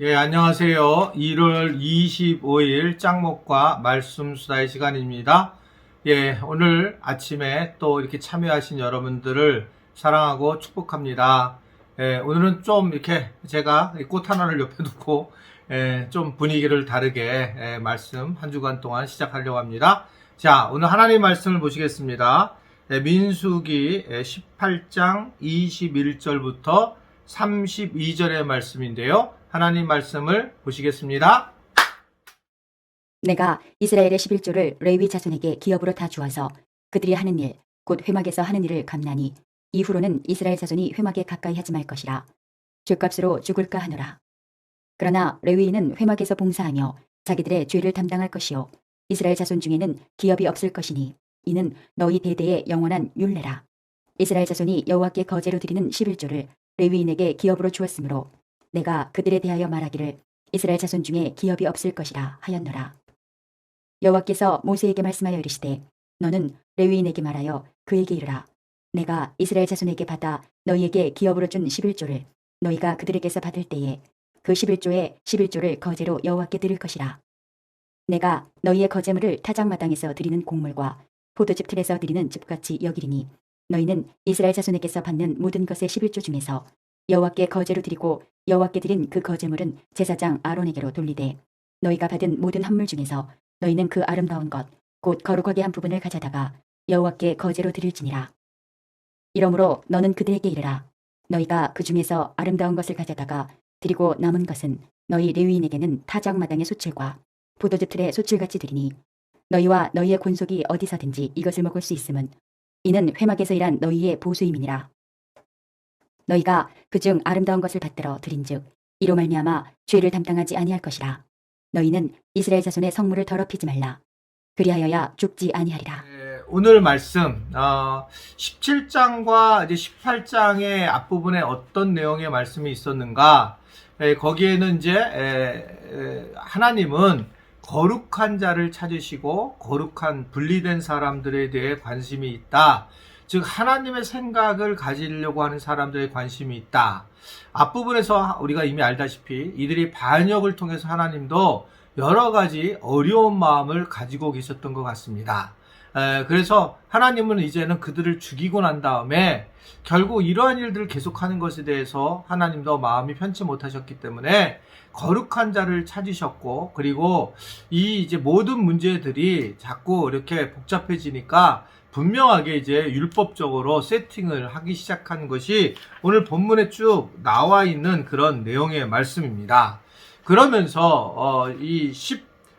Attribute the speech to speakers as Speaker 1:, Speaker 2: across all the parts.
Speaker 1: 예, 안녕하세요. 1월 25일 짱목과 말씀 수다의 시간입니다. 예, 오늘 아침에 또 이렇게 참여하신 여러분들을 사랑하고 축복합니다. 예, 오늘은 좀 이렇게 제가 이꽃 하나를 옆에 두고 예, 좀 분위기를 다르게 예, 말씀 한 주간 동안 시작하려고 합니다. 자, 오늘 하나님 말씀을 보시겠습니다. 예, 민수기 예, 18장 21절부터 32절의 말씀인데요. 하나님 말씀을 보시겠습니다.
Speaker 2: 내가 이스라엘의 11조를 레위 자손에게 기업으로 다 주어서 그들이 하는 일, 곧 회막에서 하는 일을 감나니 이후로는 이스라엘 자손이 회막에 가까이 하지 말 것이라. 죄값으로 죽을까 하노라. 그러나 레위인은 회막에서 봉사하며 자기들의 죄를 담당할 것이요. 이스라엘 자손 중에는 기업이 없을 것이니 이는 너희 대대의 영원한 율례라. 이스라엘 자손이 여호와께 거제로 드리는 11조를 레위인에게 기업으로 주었으므로 내가 그들에 대하여 말하기를 이스라엘 자손 중에 기업이 없을 것이라 하였노라. 여호와께서 모세에게 말씀하여 이르시되 너는 레위인에게 말하여 그에게 이르라 내가 이스라엘 자손에게 받아 너희에게 기업으로 준 11조를 너희가 그들에게서 받을 때에 그 11조의 11조를 거제로 여호와께 드릴 것이라 내가 너희의 거제물을 타작마당에서 드리는 곡물과 포도즙 틀에서 드리는 즙같이 여기리니 너희는 이스라엘 자손에게서 받는 모든 것의 11조 중에서 여호와께 거제로 드리고 여호와께 드린 그 거제물은 제사장 아론에게로 돌리되 너희가 받은 모든 헌물 중에서 너희는 그 아름다운 것, 곧 거룩하게 한 부분을 가져다가 여호와께 거제로 드릴지니라. 이러므로 너는 그들에게 이르라. 너희가 그 중에서 아름다운 것을 가져다가 드리고 남은 것은 너희 레위인에게는 타작마당의 소출과 포도즙 틀의 소출같이 드리니 너희와 너희의 권속이 어디서든지 이것을 먹을 수 있음은 이는 회막에서 일한 너희의 보수임이니라. 너희가 그중 아름다운 것을 받들어 드린즉 이로 말미암아 죄를 담당하지 아니할 것이라. 너희는 이스라엘 자손의 성물을 더럽히지 말라. 그리하여야 죽지 아니하리라.
Speaker 1: 예, 오늘 말씀 어, 17장과 이제 18장의 앞부분에 어떤 내용의 말씀이 있었는가? 예, 거기에는 이제 에, 에, 하나님은 거룩한 자를 찾으시고 거룩한 분리된 사람들에 대해 관심이 있다. 즉 하나님의 생각을 가지려고 하는 사람들의 관심이 있다. 앞부분에서 우리가 이미 알다시피 이들이 반역을 통해서 하나님도 여러 가지 어려운 마음을 가지고 계셨던 것 같습니다. 에, 그래서 하나님은 이제는 그들을 죽이고 난 다음에 결국 이러한 일들을 계속하는 것에 대해서 하나님도 마음이 편치 못하셨기 때문에 거룩한 자를 찾으셨고 그리고 이 이제 모든 문제들이 자꾸 이렇게 복잡해지니까 분명하게 이제 율법적으로 세팅을 하기 시작한 것이 오늘 본문에 쭉 나와 있는 그런 내용의 말씀입니다. 그러면서 어, 이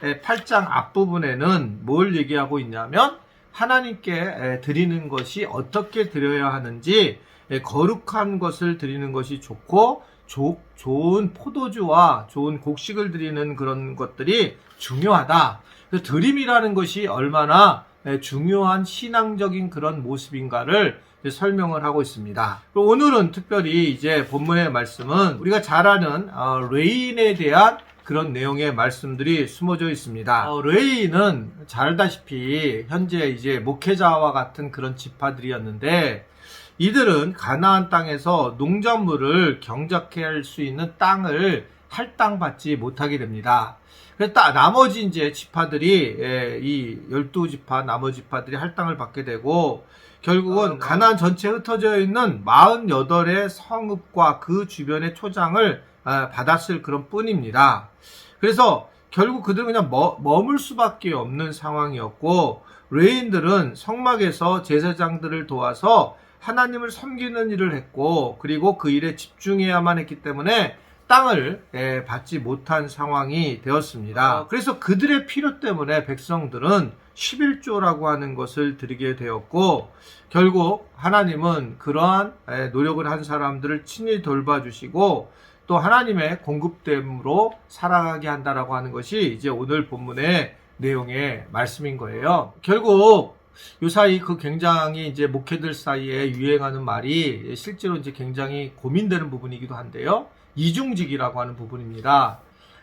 Speaker 1: 18장 앞부분에는 뭘 얘기하고 있냐면 하나님께 에, 드리는 것이 어떻게 드려야 하는지 에, 거룩한 것을 드리는 것이 좋고 조- 좋은 포도주와 좋은 곡식을 드리는 그런 것들이 중요하다. 그 드림이라는 것이 얼마나 에, 중요한 신앙적인 그런 모습인가를 설명을 하고 있습니다. 오늘은 특별히 이제 본문의 말씀은 우리가 잘 아는 어, 레인에 대한 그런 내용의 말씀들이 숨어져 있습니다. 어, 레인은 잘 알다시피 현재 이제 목회자와 같은 그런 지파들이었는데 이들은 가나안 땅에서 농작물을 경작할 수 있는 땅을 할당받지 못하게 됩니다. 그래서 따- 나머지 이제 지파들이 예, 이 열두 지파 나머지 지파들이 할당을 받게 되고 결국은 가나안 전체에 흩어져 있는 48의 성읍과 그 주변의 초장을 아, 받았을 그런 뿐입니다. 그래서 결국 그들은 그냥 머, 머물 수밖에 없는 상황이었고 레인들은 성막에서 제사장들을 도와서 하나님을 섬기는 일을 했고 그리고 그 일에 집중해야만 했기 때문에 땅을 예, 받지 못한 상황이 되었습니다. 그래서 그들의 필요 때문에 백성들은 11조라고 하는 것을 드리게 되었고 결국 하나님은 그러한 예, 노력을 한 사람들을 친히 돌봐주시고 또 하나님의 공급됨으로 살아가게 한다라고 하는 것이 이제 오늘 본문의 내용의 말씀인 거예요. 결국 요 사이 그 굉장히 이제 목회들 사이에 유행하는 말이 실제로 이제 굉장히 고민되는 부분이기도 한데요. 이중직이라고 하는 부분입니다.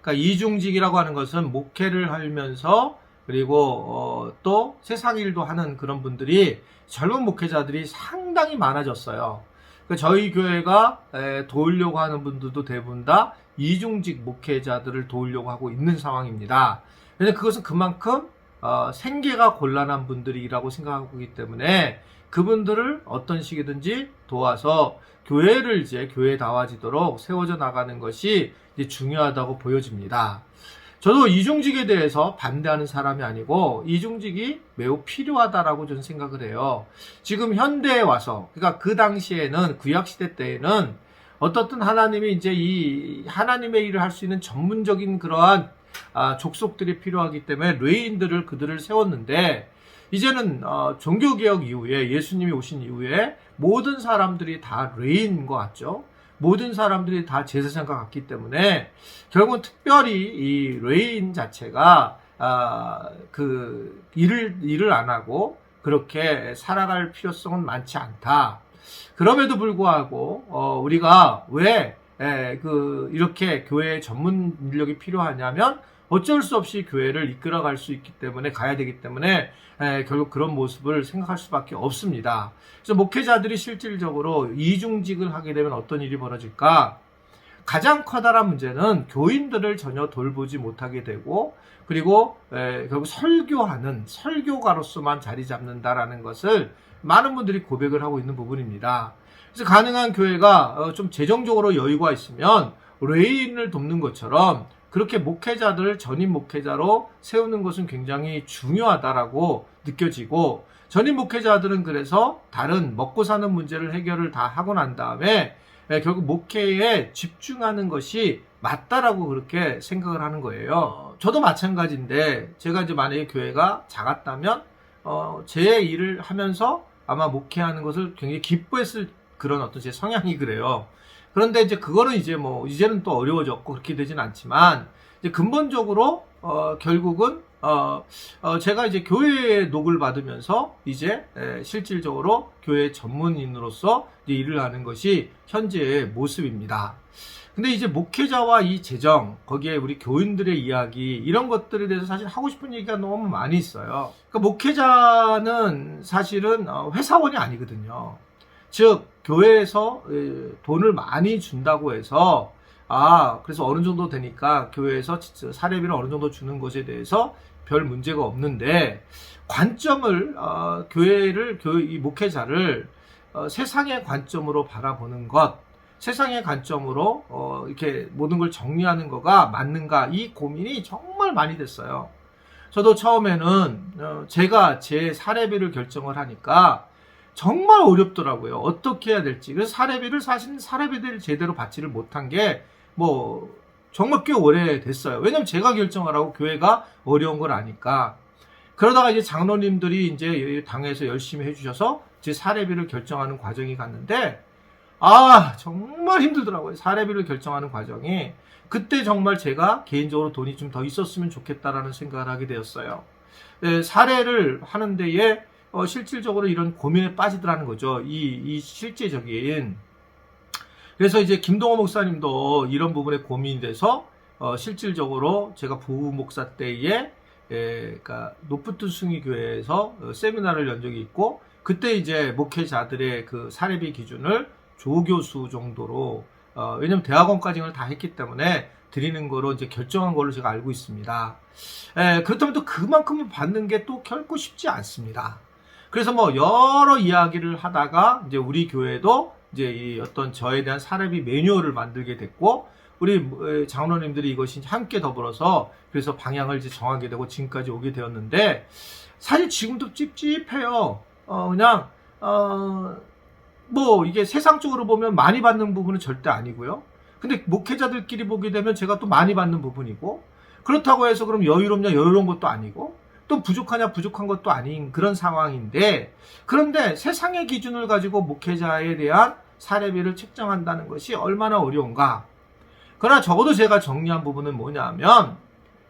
Speaker 1: 그러니까 이중직이라고 하는 것은 목회를 하면서 그리고 어, 또 세상 일도 하는 그런 분들이 젊은 목회자들이 상당히 많아졌어요. 그 저희 교회가 에, 도우려고 하는 분들도 대부분 다 이중직 목회자들을 도우려고 하고 있는 상황입니다. 근데 그것은 그만큼 어, 생계가 곤란한 분들이라고 생각하고 있기 때문에 그분들을 어떤 식이든지 도와서 교회를 이제 교회다워지도록 세워져 나가는 것이 중요하다고 보여집니다. 저도 이중직에 대해서 반대하는 사람이 아니고 이중직이 매우 필요하다라고 저는 생각을 해요. 지금 현대에 와서 그러니까 그 당시에는 구약 시대 때에는 어떻든 하나님이 이제 이 하나님의 일을 할 수 있는 전문적인 그러한 아, 족속들이 필요하기 때문에 레인들을 그들을 세웠는데 이제는 어, 종교개혁 이후에 예수님이 오신 이후에 모든 사람들이 다 레인인 것 같죠. 모든 사람들이 다 제사장과 같기 때문에 결국은 특별히 이 레인 자체가 아, 그 일을 일을 안 하고 그렇게 살아갈 필요성은 많지 않다. 그럼에도 불구하고 어, 우리가 왜 에, 그 이렇게 교회 전문 인력이 필요하냐면 어쩔 수 없이 교회를 이끌어갈 수 있기 때문에 가야 되기 때문에 에, 결국 그런 모습을 생각할 수밖에 없습니다. 그래서 목회자들이 실질적으로 이중직을 하게 되면 어떤 일이 벌어질까? 가장 커다란 문제는 교인들을 전혀 돌보지 못하게 되고 그리고 에, 결국 설교하는 설교가로서만 자리 잡는다라는 것을 많은 분들이 고백을 하고 있는 부분입니다. 그래서 가능한 교회가 어, 좀 재정적으로 여유가 있으면 레인을 돕는 것처럼 그렇게 목회자들을 전임 목회자로 세우는 것은 굉장히 중요하다라고 느껴지고 전임 목회자들은 그래서 다른 먹고 사는 문제를 해결을 다 하고 난 다음에 예, 결국 목회에 집중하는 것이 맞다라고 그렇게 생각을 하는 거예요. 어, 저도 마찬가지인데 제가 이제 만약에 교회가 작았다면 어, 제 일을 하면서 아마 목회하는 것을 굉장히 기뻐했을 그런 어떤 제 성향이 그래요. 그런데 이제 그거는 이제 뭐 이제는 또 어려워졌고 그렇게 되진 않지만 이제 근본적으로 어, 결국은 어, 어, 제가 이제 교회의 녹을 받으면서 이제 에, 실질적으로 교회 전문인으로서 일을 하는 것이 현재의 모습입니다. 근데 이제 목회자와 이 재정, 거기에 우리 교인들의 이야기, 이런 것들에 대해서 사실 하고 싶은 얘기가 너무 많이 있어요. 그러니까 목회자는 사실은 어, 회사원이 아니거든요. 즉, 교회에서 에, 돈을 많이 준다고 해서 아, 그래서 어느 정도 되니까 교회에서 사례비를 어느 정도 주는 것에 대해서 별 문제가 없는데 관점을 어, 교회를 교회 이 목회자를 어, 세상의 관점으로 바라보는 것, 세상의 관점으로 어, 이렇게 모든 걸 정리하는 거가 맞는가 이 고민이 정말 많이 됐어요. 저도 처음에는 어, 제가 제 사례비를 결정을 하니까 정말 어렵더라고요. 어떻게 해야 될지. 그래서 사례비를 사실 사례비를 제대로 받지를 못한 게 뭐 정말 꽤 오래 됐어요. 왜냐면 제가 결정을 하고 교회가 어려운 걸 아니까. 그러다가 이제 장로님들이 이제 당에서 열심히 해주셔서 제 사례비를 결정하는 과정이 갔는데 아 정말 힘들더라고요. 사례비를 결정하는 과정이 그때 정말 제가 개인적으로 돈이 좀 더 있었으면 좋겠다라는 생각을 하게 되었어요. 네, 사례를 하는 데에 어, 실질적으로 이런 고민에 빠지더라는 거죠. 이, 이 실제적인. 그래서 이제 김동호 목사님도 이런 부분에 고민이 돼서 어, 실질적으로 제가 부목사 때에 에, 그러니까 노프트 숭의교회에서 어, 세미나를 연 적이 있고 그때 이제 목회자들의 그 사례비 기준을 조교수 정도로 어, 왜냐면 대학원까지는 다 했기 때문에 드리는 거로 이제 결정한 걸로 제가 알고 있습니다. 에, 그렇다면 또 그만큼 받는 게 또 결코 쉽지 않습니다. 그래서 뭐 여러 이야기를 하다가 이제 우리 교회도 이제 이 어떤 저에 대한 사례비 매뉴얼을 만들게 됐고 우리 장로님들이 이것이 함께 더불어서 그래서 방향을 이제 정하게 되고 지금까지 오게 되었는데 사실 지금도 찝찝해요. 어 그냥 어 뭐 이게 세상적으로 보면 많이 받는 부분은 절대 아니고요. 근데 목회자들끼리 보게 되면 제가 또 많이 받는 부분이고 그렇다고 해서 그럼 여유롭냐 여유로운 것도 아니고 또 부족하냐 부족한 것도 아닌 그런 상황인데 그런데 세상의 기준을 가지고 목회자에 대한 사례비를 책정한다는 것이 얼마나 어려운가? 그러나 적어도 제가 정리한 부분은 뭐냐면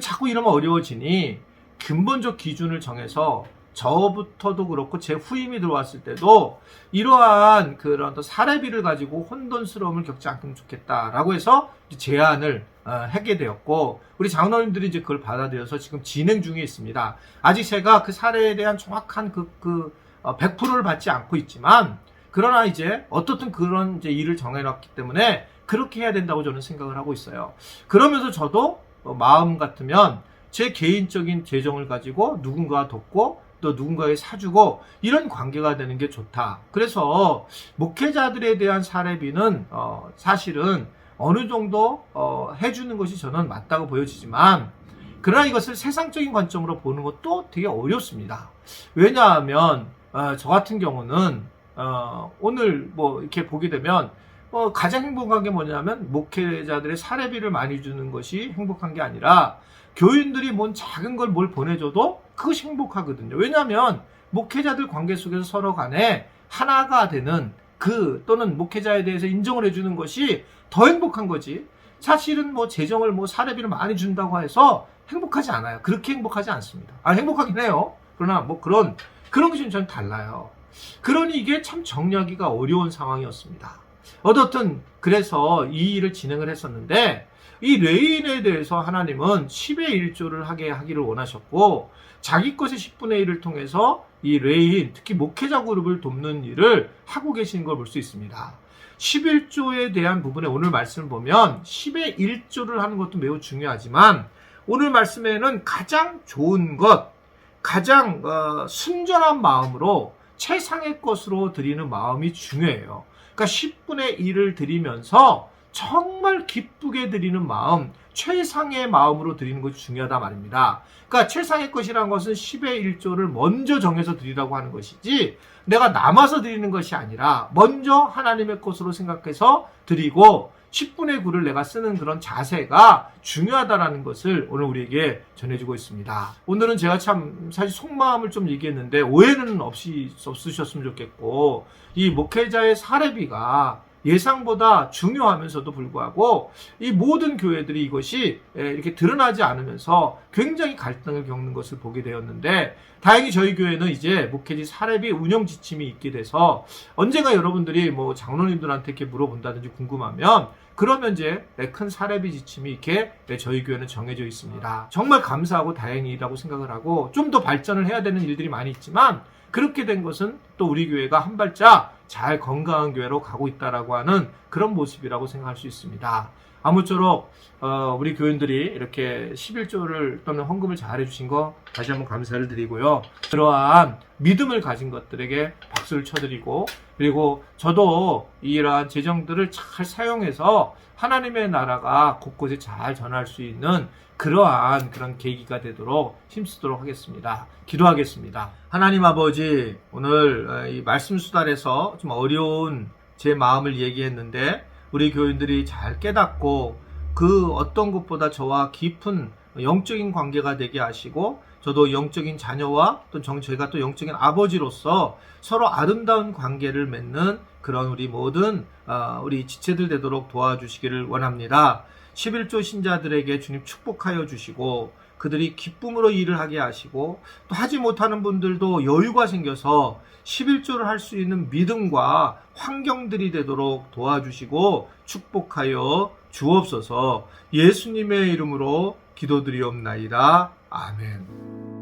Speaker 1: 자꾸 이러면 어려워지니 근본적 기준을 정해서 저부터도 그렇고 제 후임이 들어왔을 때도 이러한 그런 어떤 사례비를 가지고 혼돈스러움을 겪지 않으면 좋겠다라고 해서 제안을 어, 하게 되었고 우리 장로님들이 이제 그걸 받아들여서 지금 진행 중에 있습니다. 아직 제가 그 사례에 대한 정확한 그, 그 어, 100%를 받지 않고 있지만 그러나 이제 어떻든 그런 이제 일을 정해놨기 때문에 그렇게 해야 된다고 저는 생각을 하고 있어요. 그러면서 저도 어, 마음 같으면 제 개인적인 재정을 가지고 누군가 돕고 또 누군가에 사주고 이런 관계가 되는 게 좋다. 그래서 목회자들에 대한 사례비는 어, 사실은 어느 정도 어, 해주는 것이 저는 맞다고 보여지지만 그러나 이것을 세상적인 관점으로 보는 것도 되게 어렵습니다. 왜냐하면 어, 저 같은 경우는 어, 오늘 뭐 이렇게 보게 되면 어, 가장 행복한 게 뭐냐면 목회자들의 사례비를 많이 주는 것이 행복한 게 아니라 교인들이 뭔 작은 걸 뭘 보내줘도 그것이 행복하거든요. 왜냐하면 목회자들 관계 속에서 서로 간에 하나가 되는 그 또는 목회자에 대해서 인정을 해주는 것이 더 행복한 거지. 사실은 뭐 재정을 뭐 사례비를 많이 준다고 해서 행복하지 않아요. 그렇게 행복하지 않습니다. 아 행복하긴 해요. 그러나 뭐 그런 그런 것이 좀 전달라요. 그러니 이게 참 정리하기가 어려운 상황이었습니다. 어떻든 그래서 이 일을 진행을 했었는데 이 레인에 대해서 하나님은 10의 1조를 하게 하기를 원하셨고 자기 것의 10분의 1을 통해서 이 레인 특히 목회자 그룹을 돕는 일을 하고 계시는 걸 볼 수 있습니다. 11조에 대한 부분에 오늘 말씀을 보면 10의 1조를 하는 것도 매우 중요하지만 오늘 말씀에는 가장 좋은 것, 가장 어, 순전한 마음으로 최상의 것으로 드리는 마음이 중요해요. 그러니까 10분의 1을 드리면서 정말 기쁘게 드리는 마음, 최상의 마음으로 드리는 것이 중요하다 말입니다. 그러니까 최상의 것이라는 것은 10의 1조를 먼저 정해서 드리라고 하는 것이지 내가 남아서 드리는 것이 아니라 먼저 하나님의 것으로 생각해서 드리고 10분의 9를 내가 쓰는 그런 자세가 중요하다라는 것을 오늘 우리에게 전해주고 있습니다. 오늘은 제가 참 사실 속마음을 좀 얘기했는데 오해는 없이 없으셨으면 좋겠고 이 목회자의 사례비가 예상보다 중요하면서도 불구하고 이 모든 교회들이 이것이 에, 이렇게 드러나지 않으면서 굉장히 갈등을 겪는 것을 보게 되었는데 다행히 저희 교회는 이제 목회지 사례비 운영 지침이 있게 돼서 언젠가 여러분들이 뭐 장로님들한테 이렇게 물어본다든지 궁금하면 그러면 이제 큰 사례비 지침이 이렇게 저희 교회는 정해져 있습니다. 정말 감사하고 다행이라고 생각을 하고 좀 더 발전을 해야 되는 일들이 많이 있지만 그렇게 된 것은 또 우리 교회가 한 발짝 잘 건강한 교회로 가고 있다라고 하는 그런 모습이라고 생각할 수 있습니다. 아무쪼록 어, 우리 교인들이 이렇게 11조를 또는 헌금을 잘 해주신 거 다시 한번 감사를 드리고요. 그러한 믿음을 가진 것들에게 박수를 쳐드리고 그리고 저도 이러한 재정들을 잘 사용해서 하나님의 나라가 곳곳에 잘 전할 수 있는 그러한 그런 계기가 되도록 힘쓰도록 하겠습니다. 기도하겠습니다. 하나님 아버지, 오늘 어, 이 말씀 수달에서 좀 어려운 제 마음을 얘기했는데 우리 교인들이 잘 깨닫고 그 어떤 것보다 저와 깊은 영적인 관계가 되게 하시고 저도 영적인 자녀와 또 정, 제가 또 영적인 아버지로서 서로 아름다운 관계를 맺는 그런 우리 모든 어, 우리 지체들 되도록 도와주시기를 원합니다. 11조 신자들에게 주님 축복하여 주시고 그들이 기쁨으로 일을 하게 하시고 또 하지 못하는 분들도 여유가 생겨서 11조를 할 수 있는 믿음과 환경들이 되도록 도와주시고 축복하여 주옵소서 예수님의 이름으로 기도드리옵나이다. 아멘.